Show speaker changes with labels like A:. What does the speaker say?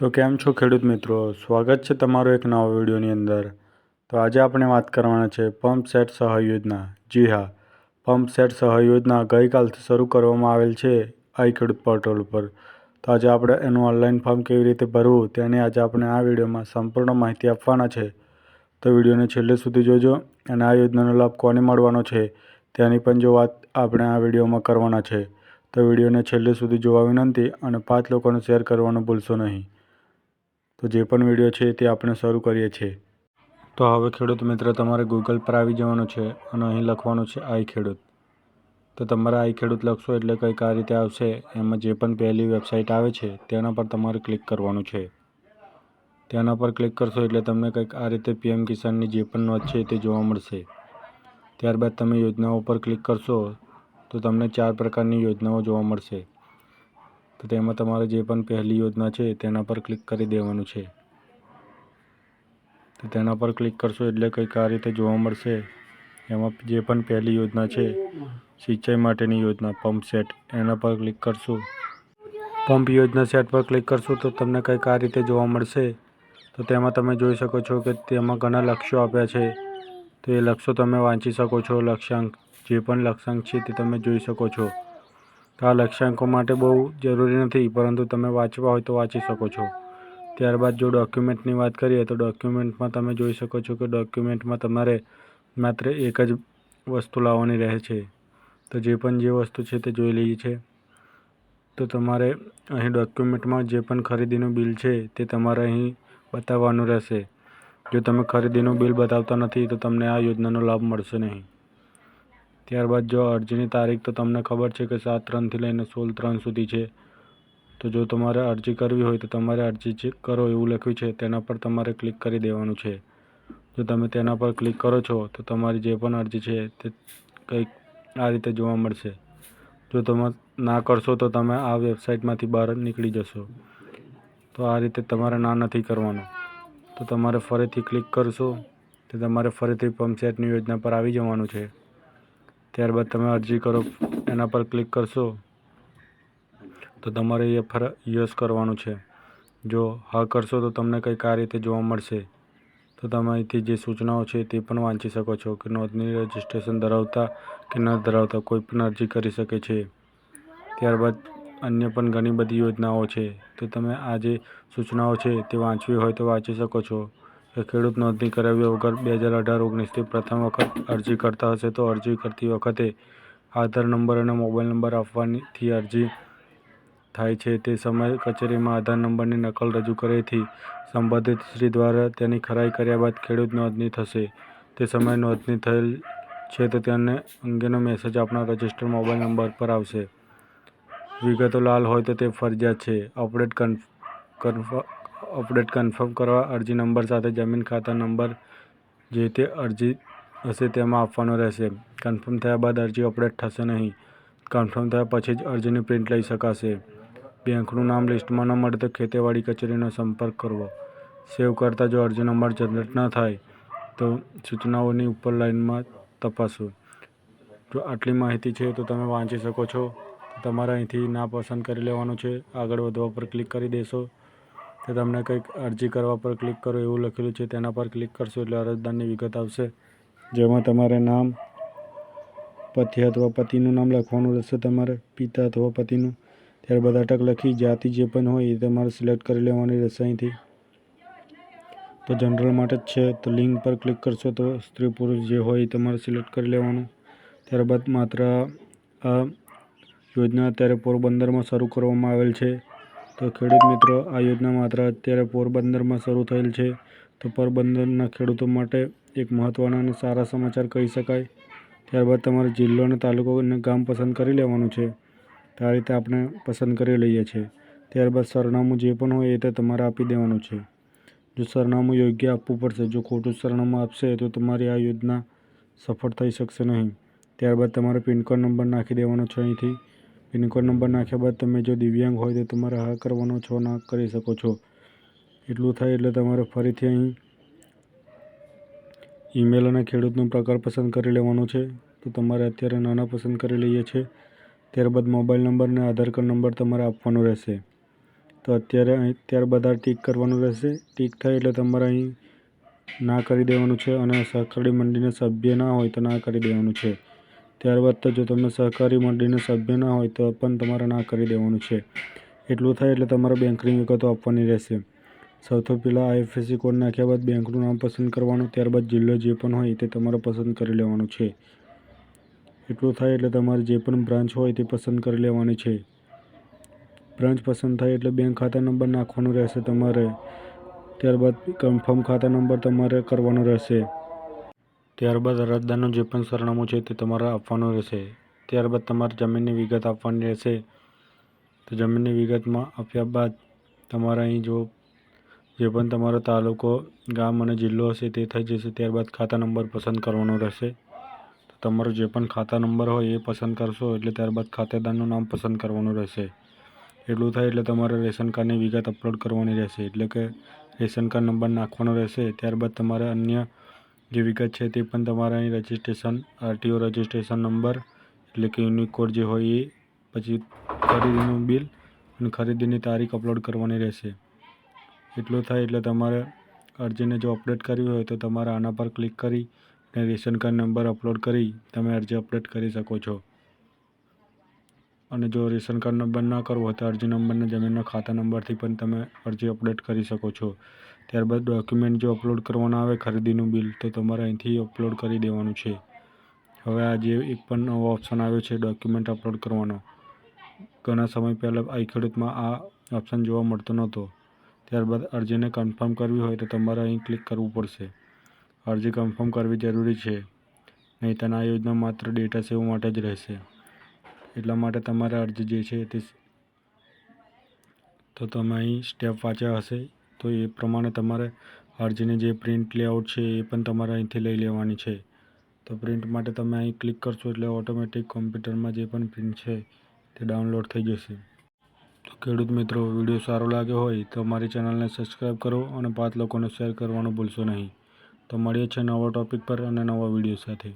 A: તો કેમ છો ખેડૂત મિત્રો? સ્વાગત છે તમારો એક નવા વિડીયોની અંદર. તો આજે આપણે વાત કરવાના છે પંપ સેટ સહાય જી હા, પંપ સેટ સહાય ગઈકાલથી શરૂ કરવામાં આવેલ છે આઈ ખેડૂત પોર્ટલ ઉપર. તો આજે આપણે એનું ઓનલાઈન ફોર્મ કેવી રીતે ભરવું તેની આજે આપણે આ વિડીયોમાં સંપૂર્ણ માહિતી આપવાના છે. તો વિડીયોને છેલ્લે સુધી જોજો અને આ યોજનાનો લાભ કોને મળવાનો છે તેની પણ જો વાત આપણે આ વિડીયોમાં કરવાના છે. તો વિડીયોને છેલ્લે સુધી જોવા વિનંતી અને પાંચ લોકોને શેર કરવાનું ભૂલશો નહીં. તો જે પણ વીડિયો છે તે આપણે શરૂ કરીએ છીએ. તો હવે ખેડૂત મિત્ર, તમારે ગૂગલ પર આવી જવાનું છે અને અહીં લખવાનું છે આઈ ખેડૂત. તો તમારે આઈ ખેડૂત લખશો એટલે કંઈક આ રીતે આવશે. એમાં જે પણ પહેલી વેબસાઇટ આવે છે, તેના પર તમારે ક્લિક કરવાનું છે. તેના પર ક્લિક કરશો એટલે તમને કંઈક આ રીતે પીએમ કિસાનની જે પણ નોંધ છે તે જોવા મળશે. ત્યારબાદ તમે યોજનાઓ પર ક્લિક કરશો, તો તમને ચાર પ્રકારની યોજનાઓ જોવા મળશે. તો તેમાં તમારે જે પણ પહેલી યોજના છે તેના પર ક્લિક કરી દેવાનું છે. તો તેના પર ક્લિક કરશો એટલે કંઈક આ રીતે જોવા મળશે. એમાં જે પણ પહેલી યોજના છે, સિંચાઈ માટેની યોજના, પંપ સેટ, એના પર ક્લિક કરશું. પંપ યોજના સેટ પર ક્લિક કરશું તો તમને કંઈક આ રીતે જોવા મળશે. તો તેમાં તમે જોઈ શકો છો કે તેમાં ઘણા લક્ષ્યો આપ્યા છે. તો એ લક્ષ્યો તમે વાંચી શકો છો, લક્ષ્યાંક, જે પણ લક્ષ્યાંક છે તે તમે જોઈ શકો છો. તો આ લક્ષ્યાંકો માટે બહુ જરૂરી નથી, પરંતુ તમે વાંચવા હોય તો વાંચી શકો છો. ત્યારબાદ જો ડોક્યુમેન્ટની વાત કરીએ તો ડોક્યુમેન્ટમાં તમે જોઈ શકો છો કે ડોક્યુમેન્ટમાં તમારે માત્ર એક જ વસ્તુ લાવવાની રહે છે. તો જે પણ જે વસ્તુ છે તે જોઈ લઈએ છે. તો તમારે અહીં ડોક્યુમેન્ટમાં જે પણ ખરીદીનું બિલ છે તે તમારે અહીં બતાવવાનું રહેશે. જો તમે ખરીદીનું બિલ બતાવતા નથી તો તમને આ યોજનાનો લાભ મળશે નહીં. ત્યારબાદ જો અરજીની તારીખ, તો તમને ખબર છે કે સાત ત્રણથી લઈને સોળ ત્રણ સુધી છે. તો જો તમારે અરજી કરવી હોય, તો તમારે અરજી કરો એવું લખ્યું છે, તેના પર તમારે ક્લિક કરી દેવાનું છે. જો તમે તેના પર ક્લિક કરો છો, તો તમારી જે પણ અરજી છે, તે કંઈક આ રીતે જોવા મળશે. જો તમે ના કરશો, તો તમે આ વેબસાઇટમાંથી બહાર નીકળી જશો. તો આ રીતે તમારે ના નથી કરવાનું. તો તમારે ફરીથી ક્લિક કરશો, તો તમારે ફરીથી પંપસેટની યોજના પર આવી જવાનું છે. ત્યારબાદ તમે અરજી કરો, એના પર ક્લિક કરશો, તો તમારે એ ફર, યસ કરવાનું છે. જો હા કરશો, તો તમને કંઈક આ રીતે જોવા મળશે. તો તમે અહીંથી જે સૂચનાઓ છે, તે પણ વાંચી શકો છો કે નોંધણી રજિસ્ટ્રેશન ધરાવતા કે ન ધરાવતા કોઈ પણ અરજી કરી શકે છે. ત્યારબાદ અન્ય પણ ઘણી બધી યોજનાઓ છે. તો તમે આ જે સૂચનાઓ છે, તે વાંચવી હોય તો વાંચી શકો છો. કે ખેડૂત નોંધણી કરાવ્યા વગર બે હજાર અઢાર ઓગણીસથી પ્રથમ વખત અરજી કરતા હશે તો અરજી કરતી વખતે આધાર નંબર અને મોબાઈલ નંબર આપવાથી અરજી થાય છે. તે સમયે કચેરીમાં આધાર નંબરની નકલ રજૂ કરેથી સંબંધિત શ્રી દ્વારા તેની ખરાઈ કર્યા બાદ ખેડૂત નોંધણી થશે. તે સમયે નોંધણી થયેલ છે તો તેને અંગેનો મેસેજ આપણા રજિસ્ટર મોબાઈલ નંબર પર આવશે. વિગતો લાલ હોય તો તે ફરજિયાત છે. અપડેટ કન્ફર્મ અપડેટ કન્ફર્મ કરવા અરજી નંબર સાથે જમીન ખાતા નંબર જે તે અરજી હશે તેમાં આપવાનો રહેશે. કન્ફર્મ થયા બાદ અરજી અપડેટ થશે નહીં. કન્ફર્મ થયા પછી જ અરજીની પ્રિન્ટ લઈ શકાશે. બેંકનું નામ લિસ્ટમાં ન મળે તો ખેતીવાડી કચેરીનો સંપર્ક કરવો. સેવ કરતાં જો અરજી નંબર જનરેટ ન થાય, તો સૂચનાઓની ઉપર લાઇનમાં તપાસો. જો આટલી માહિતી છે તો તમે વાંચી શકો છો. તમારે અહીંથી ના પસંદ કરી લેવાનું છે. આગળ વધવા પર ક્લિક કરી દેશો. તો તમને કંઈક અરજી કરવા પર ક્લિક કરો એવું લખેલું છે, તેના પર ક્લિક કરશો એટલે અરજદારની વિગત આવશે. જેમાં તમારે નામ, પતિ અથવા પતિનું નામ લખવાનું રહેશે તમારે, પિતા અથવા પતિનું. ત્યારબાદ અટક લખી જાતિ જે પણ હોય એ તમારે સિલેક્ટ કરી લેવાની રહેશે અહીંથી. તો જનરલ માટે જ છે, તો લિંક પર ક્લિક કરશો તો સ્ત્રી પુરુષ જે હોય એ તમારે સિલેક્ટ કરી લેવાનું. ત્યારબાદ માત્ર આ યોજના અત્યારે પોરબંદરમાં શરૂ કરવામાં આવેલ છે. તો ખેડૂત મિત્રો, આ યોજના માત્ર અત્યારે પોરબંદરમાં શરૂ થયેલ છે. તો પોરબંદરના ખેડૂતો માટે એક મહત્ત્વના અને સારા સમાચાર કહી શકાય. ત્યારબાદ તમારે જિલ્લો અને તાલુકો અને ગામ પસંદ કરી લેવાનું છે. તો આ રીતે આપણે પસંદ કરી લઈએ છીએ. ત્યારબાદ સરનામું જે પણ હોય એ તે તમારે આપી દેવાનું છે. જો સરનામું યોગ્ય આપવું પડશે, જો ખોટું સરનામું આપશે, તો તમારી આ યોજના સફળ થઈ શકશે નહીં. ત્યારબાદ તમારે પિનકોડ નંબર નાખી દેવાનો છે અહીંથી. પિનકોડ નંબર નાખ્યા બાદ તમે જો દિવ્યાંગ હોય તો તમારે હા કરવાનો છો, ના કરી શકો છો. એટલું થાય એટલે તમારે ફરીથી અહીં ઈમેલ અને ખેડૂતનો પ્રકાર પસંદ કરી લેવાનો છે. તો તમારે અત્યારે નાના પસંદ કરી લઈએ છીએ. ત્યારબાદ મોબાઈલ નંબર અને આધાર કાર્ડ નંબર તમારે આપવાનો રહેશે. તો અત્યારે અહીં ત્યારબાદ આ ટીક કરવાનું રહેશે. ટીક થાય એટલે તમારે અહીં ના કરી દેવાનું છે અને સહકારી મંડળીના સભ્ય ના હોય તો ના કરી દેવાનું છે. ત્યારબાદ તો જો તમે સહકારી મંડળીના સભ્ય ના હોય તો પણ તમારે ના કરી દેવાનું છે. એટલું થાય એટલે તમારે બેંકની વિગતો આપવાની રહેશે. સૌથી પહેલાં આઈએફએસસી કોડ નાખ્યા બાદ બેંકનું નામ પસંદ કરવાનું, ત્યારબાદ જિલ્લો જે પણ હોય તે તમારે પસંદ કરી લેવાનું છે. એટલું થાય એટલે તમારે જે પણ બ્રાન્ચ હોય તે પસંદ કરી લેવાની છે. બ્રાન્ચ પસંદ થાય એટલે બેંક ખાતા નંબર નાખવાનો રહેશે તમારે. ત્યારબાદ કન્ફર્મ ખાતા નંબર તમારે કરવાનો રહેશે. ત્યારબાદ અરજદારનું જે પણ સરનામું છે તે તમારે આપવાનું રહેશે. ત્યારબાદ તમારે જમીનની વિગત આપવાની રહેશે. તો જમીનની વિગતમાં આપ્યા બાદ તમારે અહીં જો જે પણ તમારો તાલુકો, ગામ અને જિલ્લો હશે તે થઈ જશે. ત્યારબાદ ખાતા નંબર પસંદ કરવાનો રહેશે. તો તમારો જે પણ ખાતા નંબર હોય એ પસંદ કરશો એટલે ત્યારબાદ ખાતેદારનું નામ પસંદ કરવાનું રહેશે. એટલું થાય એટલે તમારે રેશન કાર્ડની વિગત અપલોડ કરવાની રહેશે. એટલે કે રેશન કાર્ડ નંબર નાખવાનો રહેશે. ત્યારબાદ તમારે અન્ય જે વિગત છે તે પણ તમારા અહીં રજિસ્ટ્રેશન આરટીઓ રજિસ્ટ્રેશન નંબર એટલે કે યુનિક કોડ જે હોય એ પછી ખરીદીનું બિલ અને ખરીદીની તારીખ અપલોડ કરવાની રહેશે. એટલું થાય એટલે તમારે અરજીને જો અપડેટ કરવી હોય તો તમારે આના પર ક્લિક કરી અને રેશન કાર્ડ નંબર અપલોડ કરી તમે અરજી અપડેટ કરી શકો છો. અને જો રેશન કાર્ડ નંબર ના કરવો હોય તો અરજી નંબરના જમીનના ખાતા નંબરથી પણ તમે અરજી અપડેટ કરી શકો છો. ત્યારબાદ ડોક્યુમેન્ટ જો અપલોડ કરવાના આવે ખરીદીનું બિલ, તો તમારે અહીંથી અપલોડ કરી દેવાનું છે. હવે આ જે એક પણ નવો ઓપ્શન આવ્યો છે ડોક્યુમેન્ટ અપલોડ કરવાનો. ઘણા સમય પહેલાં આઈ ખેડૂતમાં આ ઓપ્શન જોવા મળતો નહોતો. ત્યારબાદ અરજીને કન્ફર્મ કરવી હોય તો તમારે અહીં ક્લિક કરવું પડશે. અરજી કન્ફર્મ કરવી જરૂરી છે. નહીં તેના આ યોજના માત્ર ડેટા સેવ માટે જ રહેશે. એટલા માટે તમારે અરજી જે છે તે તો તમે અહીં સ્ટેપ વાંચ્યા હશે. તો એ પ્રમાણે તમારે અરજીની જે પ્રિન્ટ લેઆઉટ છે એ પણ તમારે અહીંથી લઈ લેવાની છે. તો પ્રિન્ટ માટે તમે અહીં ક્લિક કરશો એટલે ઓટોમેટિક કોમ્પ્યુટરમાં જે પણ પ્રિન્ટ છે તે ડાઉનલોડ થઈ જશે. તો ખેડૂત મિત્રો, વીડિયો સારો લાગ્યો હોય તો મારી ચેનલને સબસ્ક્રાઈબ કરો અને પાંચ લોકોને શેર કરવાનું ભૂલશો નહીં. તો મળીએ છીએ નવા ટોપિક પર અને નવા વીડિયો સાથે.